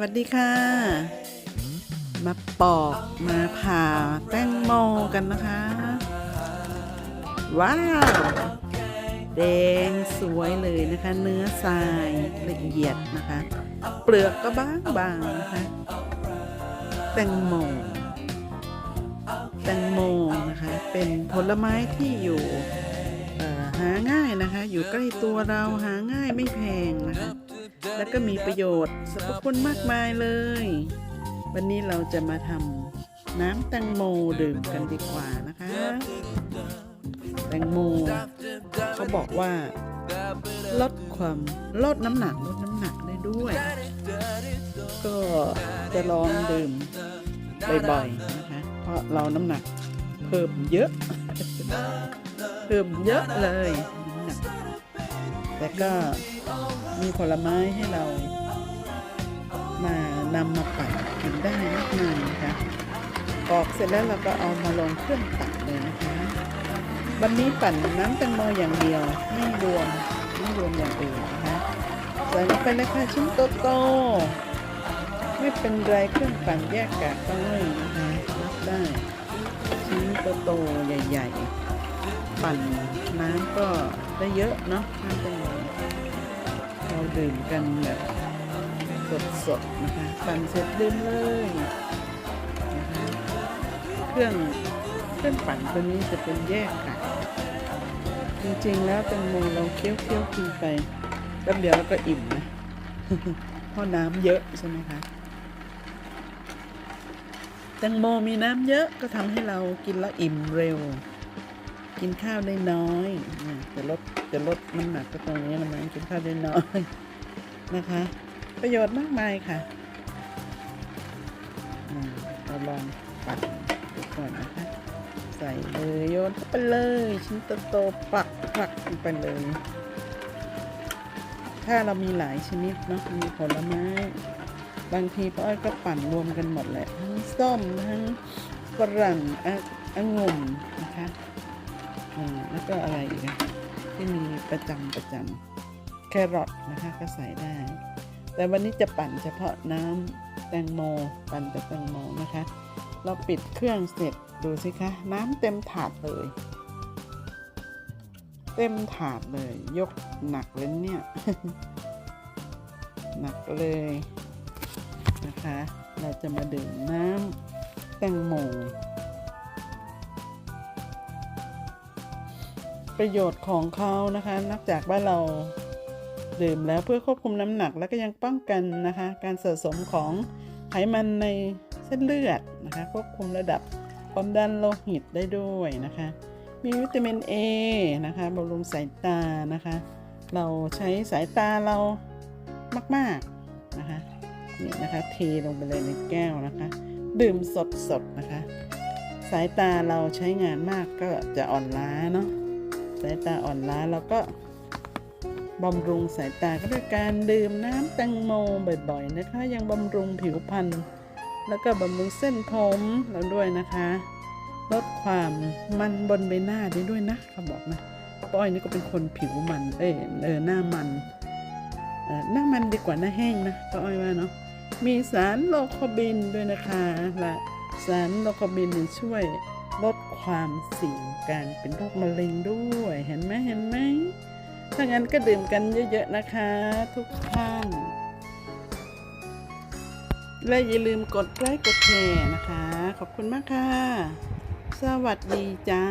วัสดีค่ะ มาปอกมาผ่าแป้งโมกันนะคะ ว้าวแดงสวยเลยนะคะ เนื้อทรายละเอียดนะคะ เปลือกก็บางบางๆนะคะ แตงโมแตงโมนะคะ เป็นผลไม้ที่อยู่เอ่อหาง่ายนะคะ อยู่ใกล้ตัวเราหาง่ายไม่แพงนะคะ แล้วก็มีประโยชน์สรรพคุณมากมายเลย วันนี้เราจะมาทำน้ำแตงโมดื่มกันดีกว่านะคะ แตงโมเขาบอกว่าลดความลดน้ำหนักลดน้ำหนักได้ด้วย ก็จะลองดื่มบ่อยๆนะคะ เพราะเราน้ำหนักเพิ่มเยอะ เพิ่มเยอะเลยน้ำหนัก แต่ก็มีผลไม้ให้เรามานำมาปั่นกินได้มากมายนะคะปอกเสร็จแล้วเราก็เอามาลงเครื่องปั่นเลยนะคะ วันนี้ปั่นน้ำแตงโมอย่างเดียว ไม่รวมไม่รวมอย่างอื่นนะคะใส่ลงไปเลยค่ะชิ้นโตๆไม่เป็นไรเครื่องปั่นแยกกากได้นะคะรับได้ชิ้นโตๆใหญ่ ๆ ปั่นน้ำก็ได้เยอะเนาะน้ำแตงโมเราดื่มกันแบบสดๆนะคะปั่นเสร็จดื่มเลยนะคะเครื่องเครื่องปั่นตัวนี้จะเป็นแยกค่ะ จริงๆแล้วแตงโมเราเคี้ยวเคี้ยวๆกินไปแป๊บเดียวแล้วก็อิ่มนะเพราะน้ำเยอะใช่ไหมคะแตงโมมีน้ำเยอะก็ทำให้เรากินแล้วอิ่มเร็ว กินข้าวได้น้อยจะลดจะลดน้ำหนักก็ตรงนี้ละมั้งกินข้าวได้น้อยนะคะ ประโยชน์มากมายค่ะอ่าเราลองปัดดูก่อนนะคะ ใส่เลยโยนเข้าไปเลยชิ้นโตๆปักปักไปเลย ถ้าเรามีหลายชนิดเนาะมีผลไม้บางทีป้าอ้อยก็ปั่นรวมกันหมดแหละทั้งส้มทั้งฝรั่งอะองุ่นนะคะ อ่าแล้วก็อะไรอีกที่มีประจำประจำแครอทนะคะก็ใส่ได้ แต่วันนี้จะปั่นเฉพาะน้ำแตงโมปั่นแต่แตงโมนะคะ เราปิดเครื่องเสร็จดูสิคะน้ำเต็มถาดเลย เต็มถาดเลย ยกหนักเลยเนี่ยหนักเลยนะคะ เราจะมาดื่มน้ำแตงโม ประโยชน์ของเขานะคะ นอกจากว่าเราดื่มแล้วเพื่อควบคุมน้ำหนักแล้วก็ยังป้องกันนะคะ การสะสมของไขมันในเส้นเลือดนะคะ ควบคุมระดับความดันโลหิตได้ด้วยนะคะ มีวิตามิน A นะคะบำรุงสายตานะคะ เราใช้สายตาเรามากๆนะคะนี่นะคะเทลงไปเลยในแก้วนะคะ ดื่มสดๆนะคะ สายตาเราใช้งานมากก็จะอ่อนล้าเนาะ สายตาอ่อนล้าเราก็บำรุงสายตาก็ด้วยการดื่มน้ำแตงโมบ่อยๆนะคะ ยังบำรุงผิวพรรณแล้วก็บำรุงเส้นผมเราด้วยนะคะ ลดความมันบนใบหน้าได้ด้วยนะเขาบอกนะป้อยนี่ก็เป็นคนผิวมันเอ้ยเออหน้ามันเออหน้ามันดีกว่าหน้าแห้งนะป้าอ้อยว่าเนาะมีสารโลโคบินด้วยนะคะและสารโลโคบินช่วย ลดความเสี่ยงการเป็นโรคมะเร็งด้วยเห็นไหมเห็นไหมถ้างั้นก็ดื่มกันเยอะๆนะคะ ทุกท่าน และอย่าลืมกดไลค์กดแชร์นะคะ ขอบคุณมากค่ะ สวัสดีจ้า